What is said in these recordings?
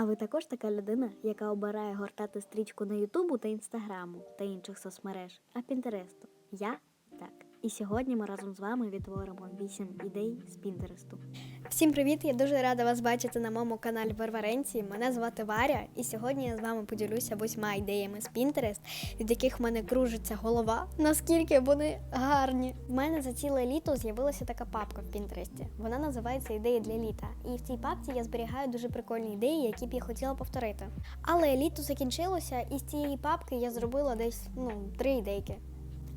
А ви також така людина, яка обирає гортати стрічку на Ютубу та Інстаграму та інших соцмереж, а Пінтересту? Я. І сьогодні ми разом з вами відтворимо 8 ідей з Пінтересту. Всім привіт! Я дуже рада вас бачити на моєму каналі Варваренці. Мене звати Варя, і сьогодні я з вами поділюся восьма ідеями з Pinterest, від яких в мене кружиться голова, наскільки вони гарні. В мене за ціле літо з'явилася така папка в Пінтересті. Вона називається Ідеї для літа. І в цій папці я зберігаю дуже прикольні ідеї, які б я хотіла повторити. Але літо закінчилося, і з цієї папки я зробила десь ну три ідейки.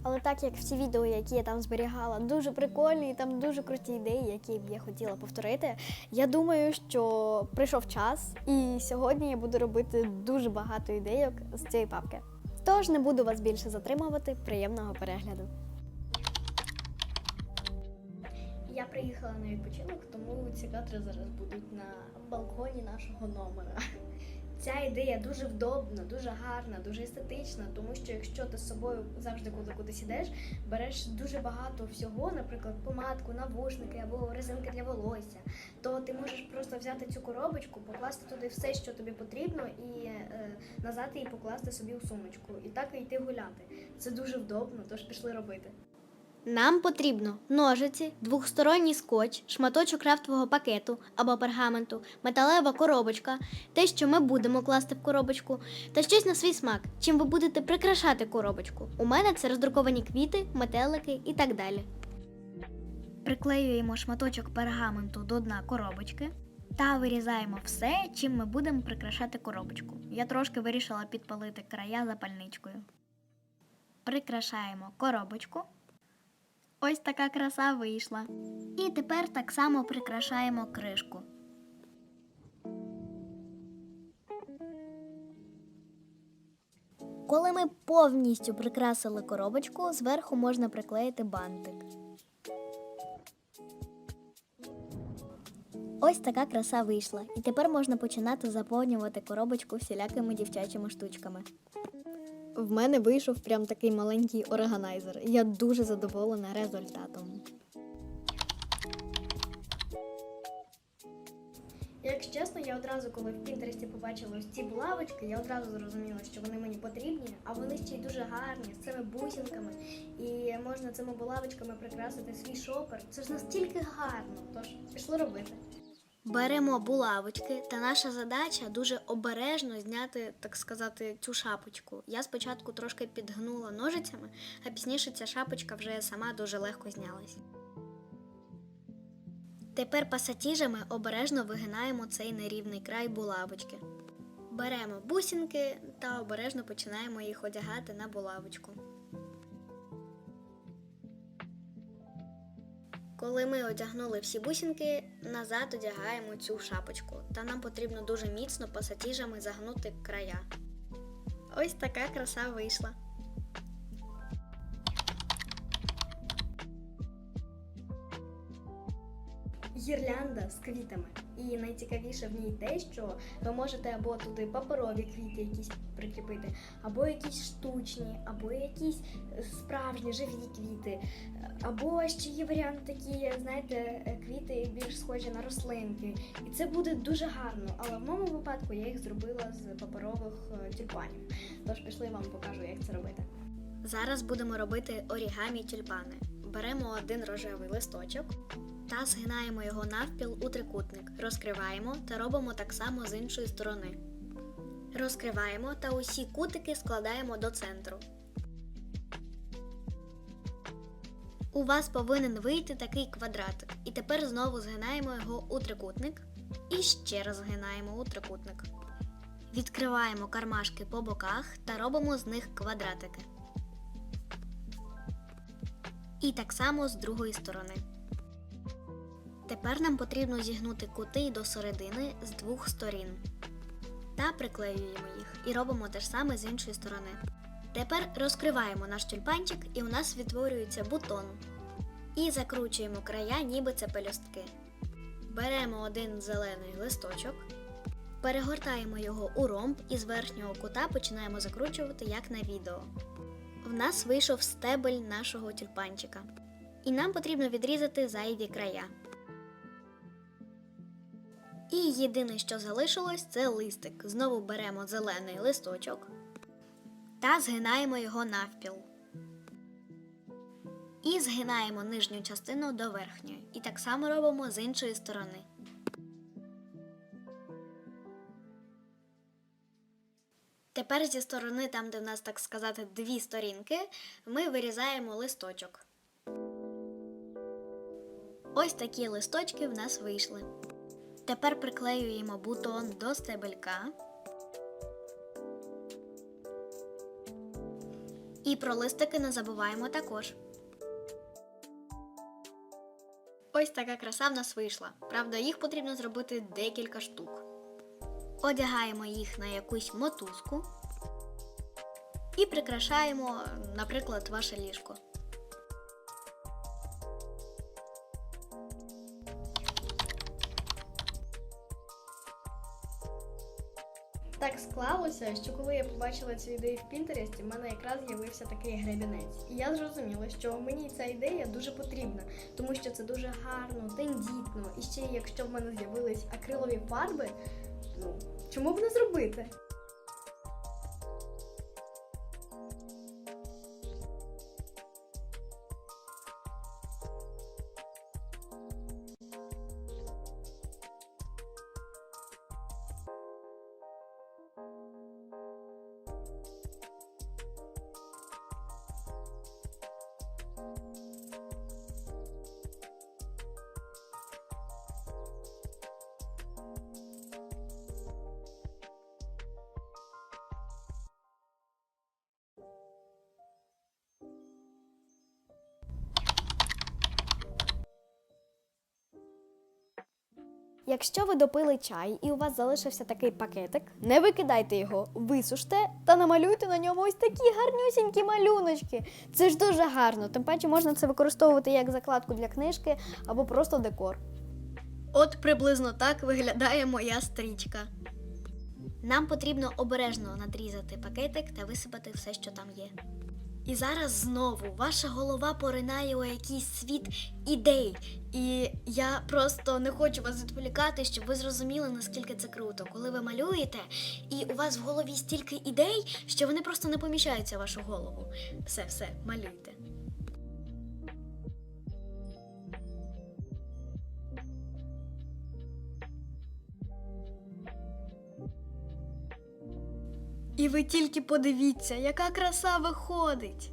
Але так як всі відео, які я там зберігала, дуже прикольні, і там дуже круті ідеї, які б я хотіла повторити. Я думаю, що прийшов час, і сьогодні я буду робити дуже багато ідейок з цієї папки. Тож не буду вас більше затримувати. Приємного перегляду. Я приїхала на відпочинок, тому ці кадри зараз будуть на балконі нашого номера. Ця ідея дуже вдобна, дуже гарна, дуже естетична, тому що якщо ти з собою завжди, коли кудись ідеш, береш дуже багато всього, наприклад, помадку, навушники або резинки для волосся, то ти можеш просто взяти цю коробочку, покласти туди все, що тобі потрібно, і е, назад її покласти собі у сумочку, і так і йти гуляти. Це дуже вдобно, тож пішли робити. Нам потрібно ножиці, двохсторонній скотч, шматочок крафтового пакету або пергаменту, металева коробочка, те, що ми будемо класти в коробочку, та щось на свій смак, чим ви будете прикрашати коробочку. У мене це роздруковані квіти, метелики і так далі. Приклеюємо шматочок пергаменту до дна коробочки та вирізаємо все, чим ми будемо прикрашати коробочку. Я трошки вирішила підпалити края запальничкою. Прикрашаємо коробочку. Ось така краса вийшла. І тепер так само прикрашаємо кришку. Коли ми повністю прикрасили коробочку, зверху можна приклеїти бантик. Ось така краса вийшла, і тепер можна починати заповнювати коробочку всілякими дівчачими штучками. В мене вийшов прям такий маленький органайзер. Я дуже задоволена результатом. Якщо чесно, я одразу, коли в Пінтересті побачила ось ці булавочки, я одразу зрозуміла, що вони мені потрібні, а вони ще й дуже гарні з цими бусинками. І можна цими булавочками прикрасити свій шопер. Це ж настільки гарно. Тож пішли робити. Беремо булавочки, та наша задача дуже обережно зняти, так сказати, цю шапочку. Я спочатку трошки підгнула ножицями, а пізніше ця шапочка вже сама дуже легко знялась. Тепер пасатіжами обережно вигинаємо цей нерівний край булавочки. Беремо бусинки та обережно починаємо їх одягати на булавочку. Коли ми одягнули всі бусинки, назад одягаємо цю шапочку, та нам потрібно дуже міцно пасатіжами загнути края. Ось така краса вийшла. Гірлянда з квітами. І найцікавіше в ній те, що ви можете або туди паперові квіти якісь прикріпити, або якісь штучні, або якісь е, справжні живі квіти. Або ще є варіанти такі, знаєте, е, квіти більш схожі на рослинки. І це буде дуже гарно. Але в моєму випадку я їх зробила з паперових е, тюльпанів. Тож пішли вам покажу, як це робити. Зараз будемо робити орігамі тюльпани. Беремо один рожевий листочок та згинаємо його навпіл у трикутник, розкриваємо та робимо так само з іншої сторони. Розкриваємо та усі кутики складаємо до центру. У вас повинен вийти такий квадратик. І тепер знову згинаємо його у трикутник і ще раз згинаємо у трикутник. Відкриваємо кармашки по боках та робимо з них квадратики. І так само з другої сторони. Тепер нам потрібно зігнути кути до середини з двох сторін. Та приклеюємо їх і робимо те ж саме з іншої сторони. Тепер розкриваємо наш тюльпанчик і у нас відтворюється бутон. І закручуємо края, ніби це пелюстки. Беремо один зелений листочок, перегортаємо його у ромб і з верхнього кута починаємо закручувати, як на відео. В нас вийшов стебель нашого тюльпанчика. І нам потрібно відрізати зайві края. І єдине, що залишилось, це листик. Знову беремо зелений листочок та згинаємо його навпіл. І згинаємо нижню частину до верхньої. І так само робимо з іншої сторони. Тепер зі сторони, там, де в нас, так сказати, дві сторінки, ми вирізаємо листочок. Ось такі листочки в нас вийшли. Тепер приклеюємо бутон до стебелька. І про листики не забуваємо також. Ось така краса в нас вийшла. Правда, їх потрібно зробити декілька штук. Одягаємо їх на якусь мотузку і прикрашаємо, наприклад, ваше ліжко. Так склалося, що коли я побачила цю ідею в Пінтересті, в мене якраз з'явився такий гребінець. І я зрозуміла, що мені ця ідея дуже потрібна, тому що це дуже гарно, тендітно. І ще якщо в мене з'явились акрилові фарби, ну чому б не зробити? Якщо ви допили чай і у вас залишився такий пакетик, не викидайте його, висуште та намалюйте на ньому ось такі гарнюсінькі малюночки. Це ж дуже гарно. Тим паче можна це використовувати як закладку для книжки або просто декор. От приблизно так виглядає моя стрічка. Нам потрібно обережно надрізати пакетик та висипати все, що там є. І зараз знову ваша голова поринає у якийсь світ ідей. І я просто не хочу вас відволікати, щоб ви зрозуміли, наскільки це круто. Коли ви малюєте, і у вас в голові стільки ідей, що вони просто не поміщаються в вашу голову. Все, все, малюйте. І ви тільки подивіться, яка краса виходить.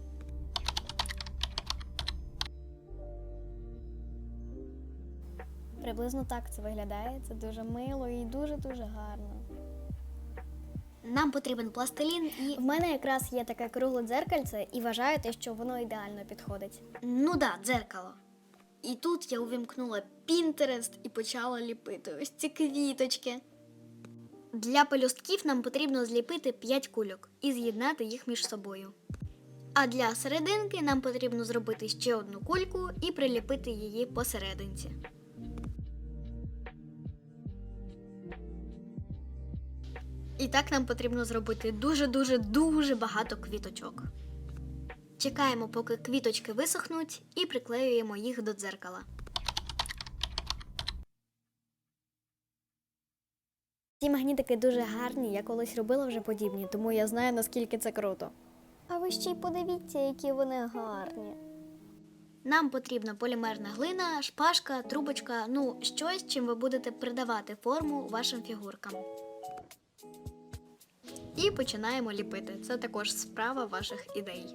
Приблизно так це виглядає. Це дуже мило і дуже-дуже гарно. Нам потрібен пластилін і. В мене якраз є таке кругле дзеркальце, і вважаєте, що воно ідеально підходить. Ну да, дзеркало. І тут я увімкнула Pinterest і почала ліпити ось ці квіточки. Для пелюстків нам потрібно зліпити 5 кульок і з'єднати їх між собою. А для серединки нам потрібно зробити ще одну кульку і приліпити її посерединці. І так нам потрібно зробити дуже-дуже дуже багато квіточок. Чекаємо, поки квіточки висохнуть, і приклеюємо їх до дзеркала. Ці магнітики дуже гарні, я колись робила вже подібні, тому я знаю, наскільки це круто. А ви ще й подивіться, які вони гарні. Нам потрібна полімерна глина, шпажка, трубочка, ну щось, чим ви будете придавати форму вашим фігуркам. І починаємо ліпити. Це також справа ваших ідей.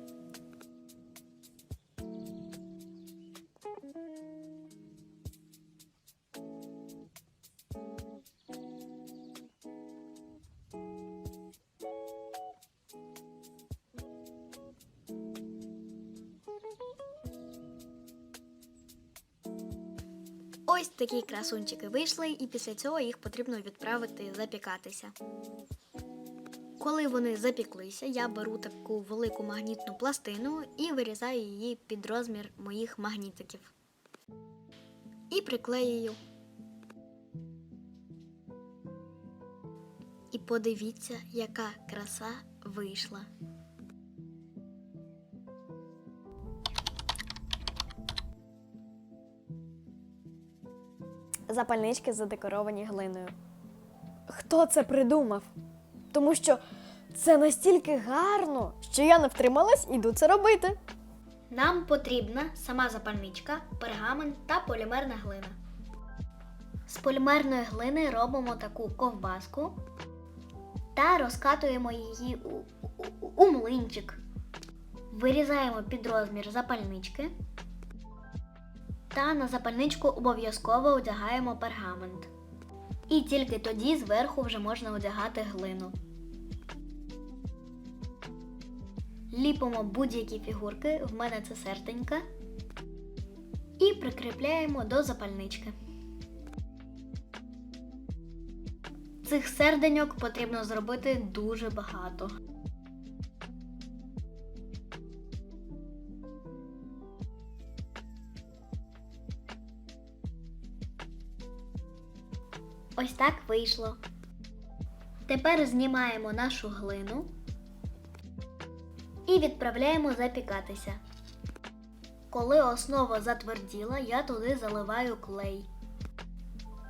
Ось такі красунчики вийшли, і після цього їх потрібно відправити запікатися. Коли вони запіклися, я беру таку велику магнітну пластину і вирізаю її під розмір моїх магнітиків. І приклеюю. І подивіться, яка краса вийшла. Запальнички задекоровані глиною. Хто це придумав? Тому що це настільки гарно, що я не втрималась іду це робити. Нам потрібна сама запальничка, пергамент та полімерна глина. З полімерної глини робимо таку ковбаску та розкатуємо її у, у, у млинчик. Вирізаємо під розмір запальнички. Та на запальничку обов'язково одягаємо пергамент. І тільки тоді зверху вже можна одягати глину. Ліпимо будь-які фігурки, в мене це серденька, і прикріпляємо до запальнички. Цих серденьок потрібно зробити дуже багато. Ось так вийшло. Тепер знімаємо нашу глину і відправляємо запікатися. Коли основа затверділа, я туди заливаю клей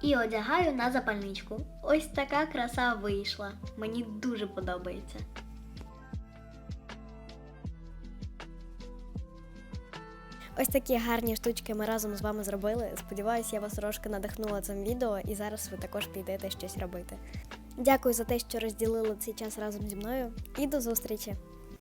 і одягаю на запальничку. Ось така краса вийшла. Мені дуже подобається. Ось такі гарні штучки ми разом з вами зробили. Сподіваюсь, я вас трошки надихнула цим відео, і зараз ви також підете щось робити. Дякую за те, що розділили цей час разом зі мною, і до зустрічі!